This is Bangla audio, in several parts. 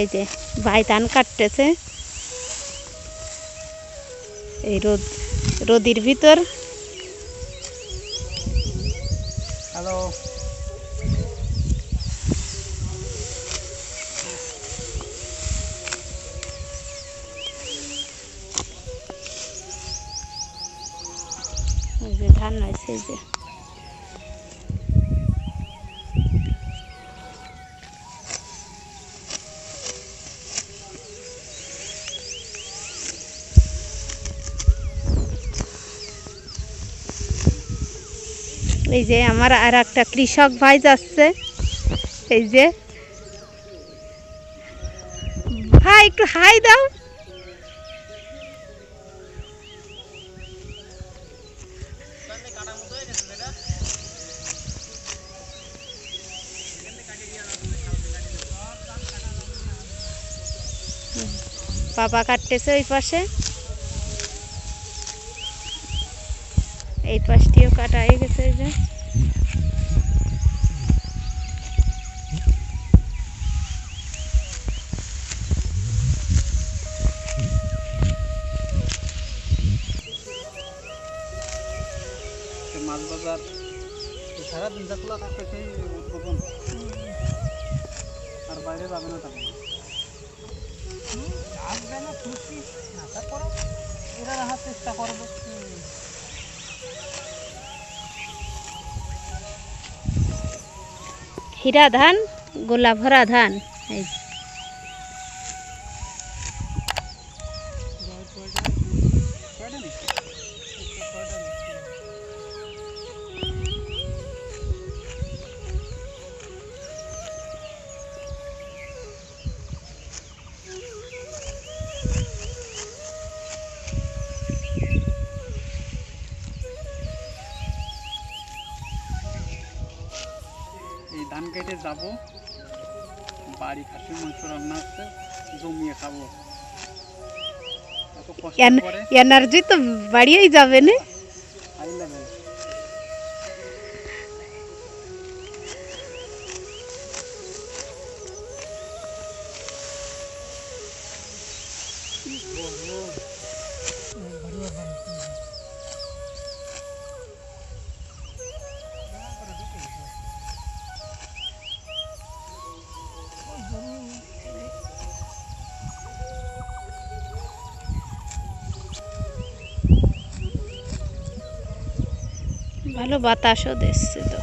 এই যে ভাই ধান কাটতেছে। এই রোদ রোদির ভিতর। হ্যালো। এই যে ধান হয়েছে এই যে। এই যে আমার আর একটা কৃষক ভাই যাচ্ছে। এই যে। ভাই, একটু হাই দাও। বাবা কাটতেছে ওই পাশে। এই পাশটিও কাটা হয়ে গেছে এই যে। মাছ বাজার তো সারাদিন যা খোলা থাকবে সেই উদ্বোধন। আর বাইরে যাবে না তখন। আসবে না খুশি। নাটক করো এরা রাখার চেষ্টা করব। হীরা ধান গোলা ভরা ধান এই যাব বাড়ি খাসির মাংস রান্না হচ্ছে জমিয়ে খাব। এত কষ্ট করে। এনার্জি তো বাড়িয়েই যাবে না? ভালো বাতাসও দিচ্ছে তো।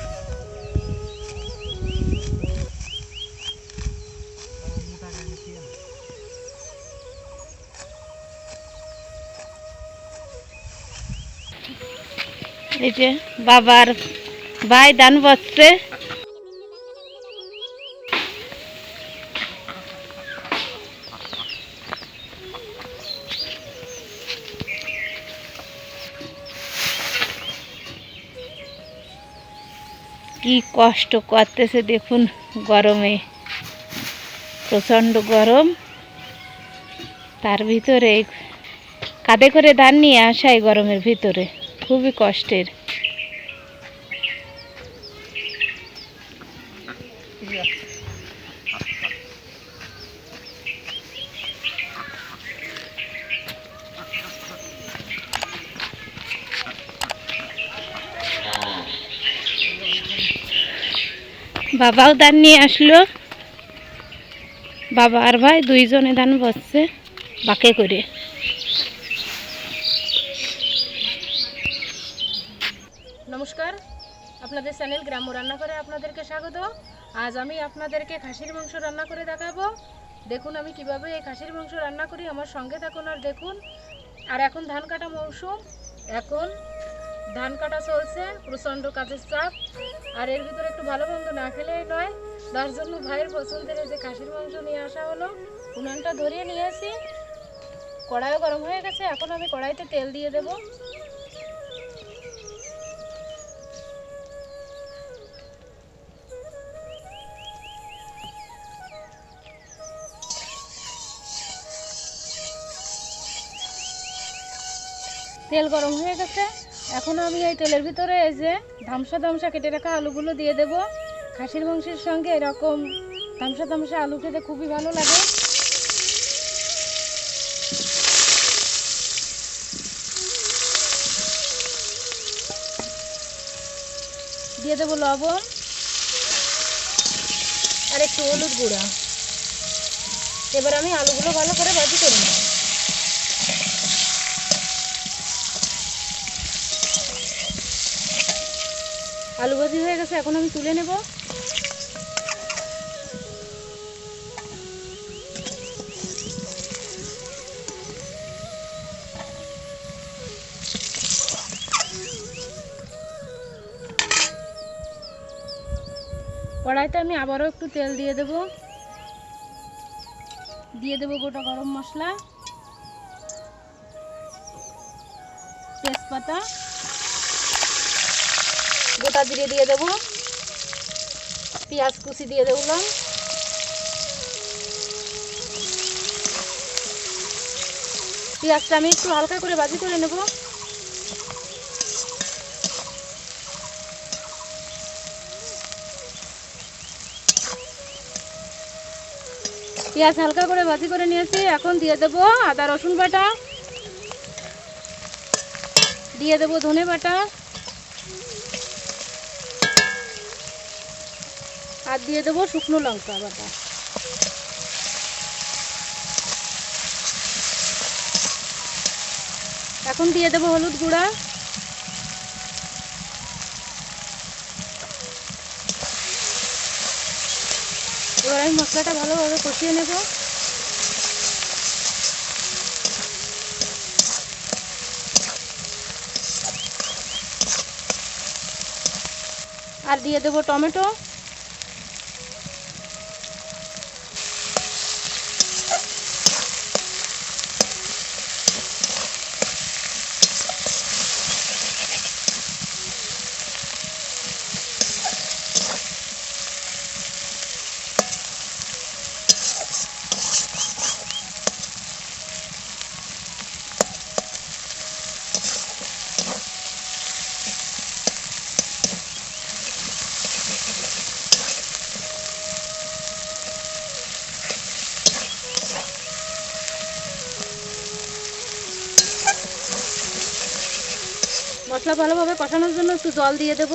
এই যে বাবার ভাই দান বসছে কি কষ্ট করতেছে দেখুন গরমে। প্রচণ্ড গরম। তার ভিতরে কাঁধে করে ধান নিয়ে আসা এই গরমের ভিতরে। খুবই কষ্টের। বাবাও ধান নিয়ে আসলো। বাবা আর ভাই দুইজনে ধান বসছে, বাকে করে। নমস্কার, আপনাদের চ্যানেল গ্রাম্য রান্না করে আপনাদেরকে স্বাগত। আজ আমি আপনাদেরকে খাসির মাংস রান্না করে দেখাবো। দেখুন আমি কীভাবে এই খাসির মাংস রান্না করি, আমার সঙ্গে থাকুন আর দেখুন। আর এখন ধান কাটা মৌসুম, এখন ধান কাটা চলছে, প্রচণ্ড কাজের চাপ। আর এর ভিতরে একটু ভালো মন্দ না খেলেই নয়, তার জন্য ভাইয়ের পছন্দের যে কাশির মাংস নিয়ে আসা হলো, উনানটা ধরিয়ে নিয়েছি কড়াইও গরম হয়ে গেছে, এখন আমি কড়াইতে তেল দিয়ে দেবো। তেল গরম হয়ে গেছে। এখন আমি এই তেলের ভিতরে এই যে ধামসা ধামসা কেটে রাখা আলুগুলো দিয়ে দেব। খাসির মাংসের সঙ্গে এরকম ধামসা ধামসা আলু খেতে খুবই ভালো লাগে। দিয়ে দেবো লবণ আর একটু হলুদ গুঁড়া। এবার আমি আলুগুলো ভালো করে ভাজি করি আলু ভাজি হয়ে গেছে, এখন আমি তুলে নেব। কড়াইতে আমি আবারও একটু তেল দিয়ে দেব। দিয়ে দেব গোটা গরম মশলা। তেজপাতা। গোটা জিরে দিয়ে দেব। পেঁয়াজ কুচি দিয়ে দেবলাম পেঁয়াজটা আমি একটু হালকা করে ভাজি করে নেব। পেঁয়াজ হালকা করে ভাজি করে নিয়েছি, এখন দিয়ে দেব আদা রসুন বাটা। দিয়ে দেব ধনে বাটা। আর দিয়ে দেবো শুকনো লঙ্কা বাটা। এখন দিয়ে দেবো হলুদ গুঁড়া। এবার আমি মশলাটা ভালোভাবে কষিয়ে নেব। আর দিয়ে দেবো টমেটো। মশলা ভালোভাবে কষানোর জন্য একটু জল দিয়ে দেব।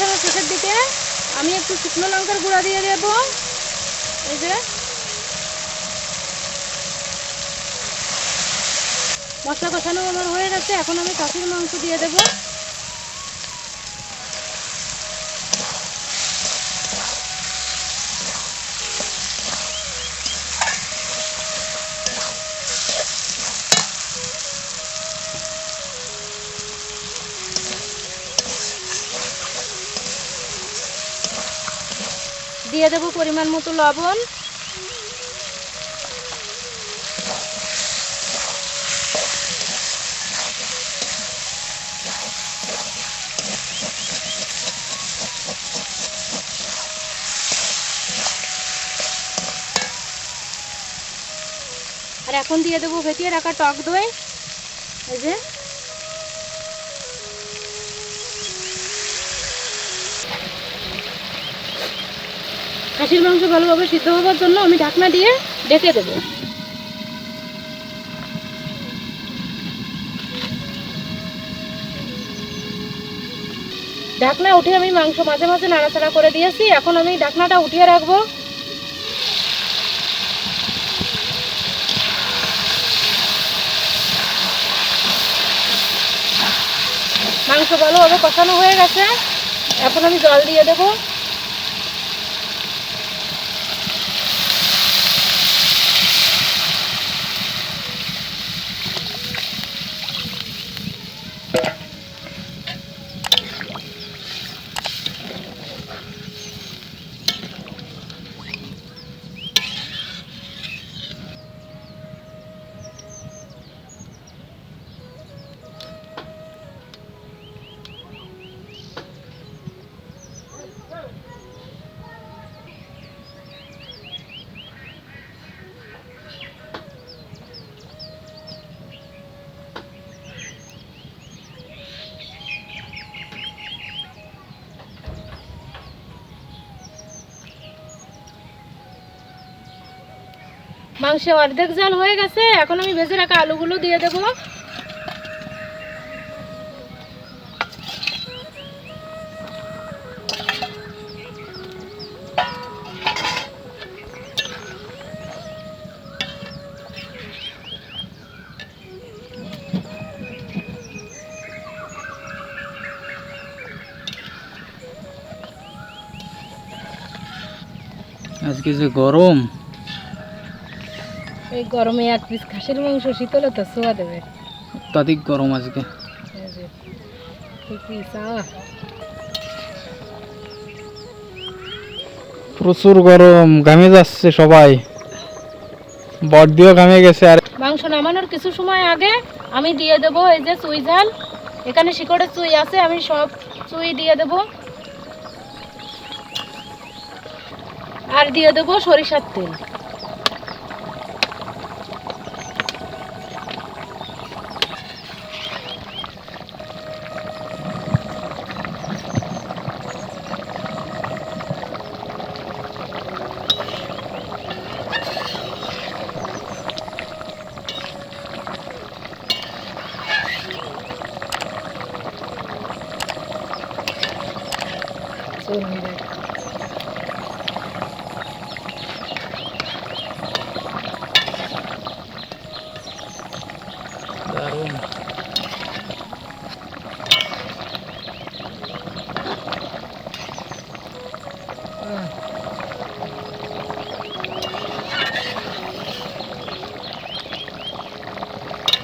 মশলা শেষের দিকে আমি একটু শুকনো লঙ্কার গুঁড়া দিয়ে দেব। এই যে। মশলা কষানো আমার হয়ে গেছে, এখন আমি কাশির মাংস দিয়ে দেব। পরিমাণ মতো লবণ। আর এখন দিয়ে দেবো ভেতিয়ে রাখা টক দই। এই যে। খাসির মাংস ভালোভাবে সিদ্ধ হওয়ার জন্য আমি ঢাকনা দিয়ে ডেকে দেবো। ঢাকনা উঠে আমি মাংস মাঝে মাঝে নাড়াচাড়া করে দিয়েছি, এখন আমি ঢাকনাটা উঠিয়ে রাখব। মাংস ভালোভাবে কষানো হয়ে গেছে, এখন আমি জল দিয়ে দেবো। মাংসে অর্ধেক জাল হয়ে গেছে, এখন আমি ভেজে রাখা আলুগুলো দিয়ে দেবো। আজকে যে গরম। এই গরমে এক পিস খাসির মাংস শীতল তো সোয়া দেবে। অত্যাধিক গরম আজকে। প্রচুর গরম ঘামে যাচ্ছে সবাই। বর্দিও ঘামে গেছে আর মাংস নামানোর কিছু সময় আগে আমি দিয়ে দেব এই যে চুই ঝাল। এখানে শিকড়ের চুই আছে আমি সব চুই দিয়ে দেব। আর দিয়ে দেব সরিষার তেল।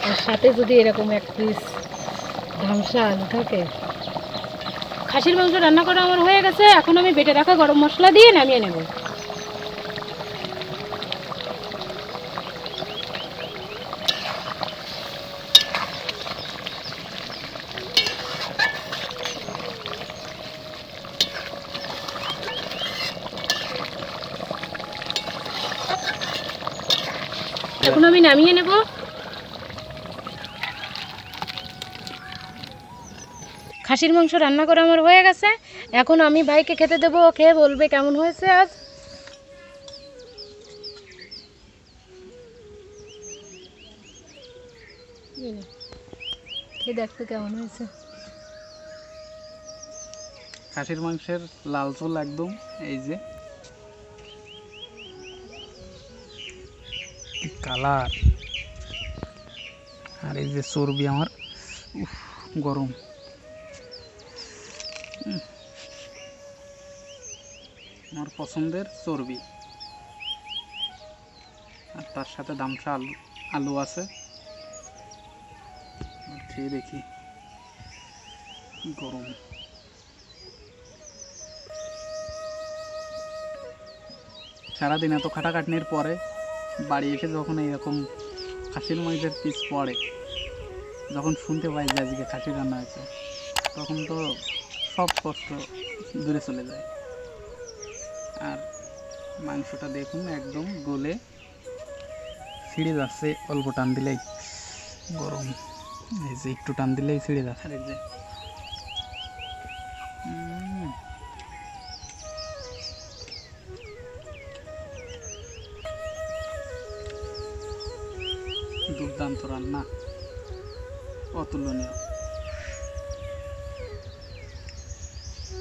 আর সাথে যদি এরকম এক পিস ধামসা আলু থাকে। খাসির মাংস রান্না করা আমার হয়ে গেছে, এখন আমি বেটে রাখা গরম মশলা দিয়ে নামিয়ে নেব। এখন আমি নামিয়ে নেব। খাসির মাংস রান্না করা আমার হয়ে গেছে। এখন আমি ভাইকে খেতে দেবো খেয়ে বলবে কেমন হয়েছে আজ। দেখতে কেমন হয়েছে। খাসির মাংসের লাল চুল একদম, এই যে। কালার। আর এই যে চর্বি আমার উফ, গরম। আমার পছন্দের চর্বি। আর তার সাথে দামসা আলু আলু আছে। খেয়ে দেখি। গরম। সারাদিন এত খাটাখাটনির পরে বাড়ি এসে যখন এইরকম খাসির মাংসের পিস পড়ে, যখন শুনতে পাই যে আজকে খাসি রান্না হয়েছে, তখন তো সব কষ্ট দূরে চলে যায়। আর মাংসটা দেখুন একদম গলে ছিঁড়ে যাচ্ছে, অল্প টান দিলেই গরম। এই যে একটু টান দিলেই ছিঁড়ে যাচ্ছে। আর যে দুর্দান্ত রান্না অতুলনীয়।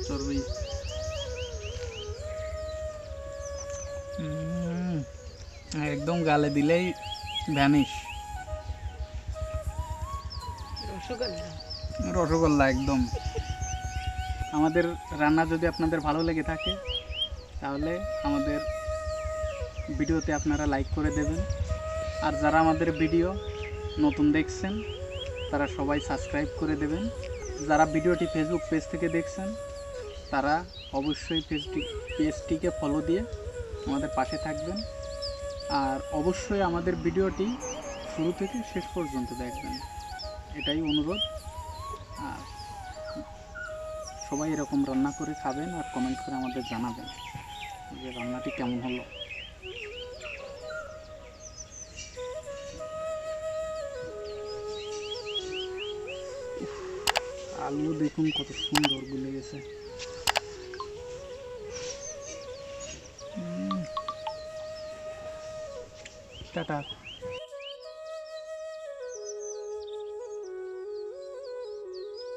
চর্বি। একদম গালে দিলেই ভ্যানিশ রসগোল্লা। একদম। আমাদের রান্না যদি আপনাদের ভালো লেগে থাকে তাহলে আমাদের ভিডিওতে আপনারা লাইক করে দেবেন। আর যারা আমাদের ভিডিও নতুন দেখছেন, তারা সবাই সাবস্ক্রাইব করে দেবেন। যারা ভিডিওটি ফেসবুক পেজ থেকে দেখছেন, তারা অবশ্যই পেজটি পেজটিকে ফলো দিয়ে আমাদের পাশে থাকবেন। আর অবশ্যই আমাদের ভিডিওটি শুরু থেকে শেষ পর্যন্ত দেখবেন। এটাই অনুরোধ। আর সবাই এরকম রান্না করে খাবেন আর কমেন্ট করে আমাদের জানাবেন যে রান্নাটি কেমন হলো। আলু দেখুন কত সুন্দর গুলে গেছে। টাটা